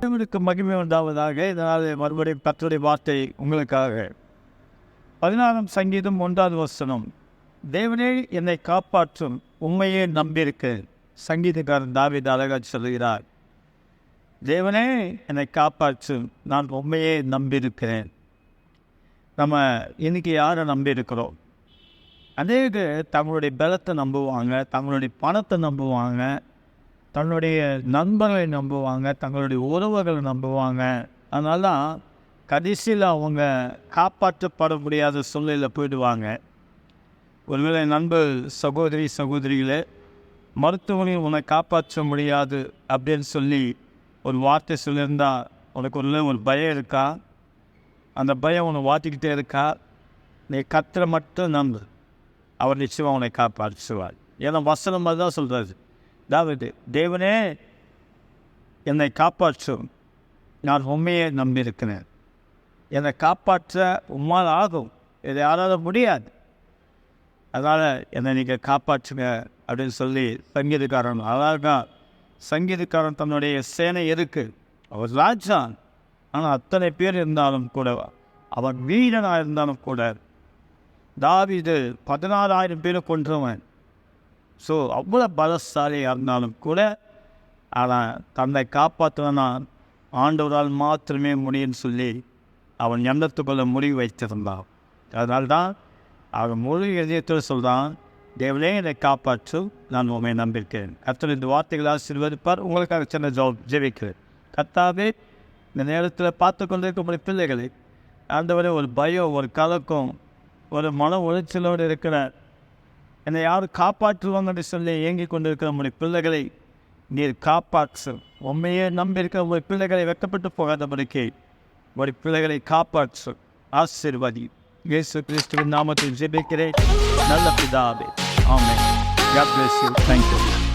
தேவனுக்கு மகிமை உண்டாவதாக. இதனால் மறுபடியும் கத்துடைய வார்த்தை உங்களுக்காக. பதினாறாம் சங்கீதம் ஒன்றாவது வசனம். தேவனே என்னை காப்பாற்றும். உண்மையே நம்பியிருக்கு சங்கீதக்காரன் தாவித அழகாக சொல்கிறார் தேவனே என்னை காப்பாற்றும். நான் உண்மையே நம்பியிருக்கிறேன். நம்ம இன்னைக்கு யாரை நம்பியிருக்கிறோம்? அநேக தங்களுடைய பலத்தை நம்புவாங்க தங்களுடைய பணத்தை நம்புவாங்க தன்னுடைய நண்பர்களை நம்புவாங்க தங்களுடைய உறவுகளை நம்புவாங்க. அதனால தான் கடைசியில் அவங்க காப்பாற்றப்பட முடியாத சூழ்நிலையில் போயிடுவாங்க. ஒருவேளை நண்பர் சகோதரி சகோதரிகளே மருத்துவமனை உன்னை காப்பாற்ற முடியாது அப்படின்னு சொல்லி ஒரு வார்த்தை சொல்லியிருந்தால் உனக்கு ஒரு ஒரு பயம் இருக்கா? அந்த பயம் உன்னை வாட்டிக்கிட்டே இருக்கா? நீ கத்திர மட்டும் நம்பு. அவர் நிச்சயமாக உன்னை காப்பாற்றுவார். ஏன்னா வசனம் மாதிரி தான் சொல்கிறாரு அதாவது தேவனே என்னை காப்பாற்றும் நான் உண்மையை நம்பியிருக்கிறேன். என்னை காப்பாற்ற உம்மால் ஆகும். இதை யாரால முடியாது. அதனால் என்னை நீங்கள் காப்பாற்றுங்க அப்படின்னு சொல்லி சங்கீதக்காரன் அழகா சங்கீதக்காரன் தன்னுடைய சேனை இருக்குது அவர் ராஜா ஆனால் அத்தனை பேர் இருந்தாலும் கூட அவன் வீரனாக இருந்தாலும் கூட தாவிது பதினாறாயிரம் பேரை கொன்றவன். ஸோ அவ்வளோ பலசாலியாக இருந்தாலும் கூட அவன் தன்னை காப்பாற்றுவனா ஆண்டவரால் மாத்திரமே முடியும்னு சொல்லி அவன் எண்ணத்துக்குள்ள முடிவு வைத்திருந்தான். அதனால்தான் அவன் முழு இதயத்தோடு சொல்கிறான் தேவனே என்னை காப்பாற்று. நான் உண்மை நம்பியிருக்கிறேன். கத்தர் இந்த வார்த்தைகளை ஆசீர்வதிப்பார். உங்களுக்காக சின்ன ஜாப் ஜெபிக்கிறேன். கத்தாவே இந்த நேரத்தில் பார்த்து கொண்டிருக்கக்கூடிய பிள்ளைகளை ஆண்டவரே ஒரு பயம் ஒரு கலக்கம் ஒரு மன உளைச்சலோடு இருக்கிற என்னை யார் காப்பாற்றுவாங்கன்னு சொல்லி இயங்கிக் கொண்டிருக்கிற உங்களுடைய பிள்ளைகளை நீர் காப்பாற்று. உண்மையே நம்பியிருக்கிற உங்கள் பிள்ளைகளை வெட்டப்பட்டு போகாதபடிக்கு உங்களுடைய பிள்ளைகளை காப்பாற்று. ஆசீர்வதி. இயேசு கிறிஸ்துவின் நாமத்தில் ஜெபிக்கிறேன். நல்ல பிதாவே. ஆமே God bless you. Thank you.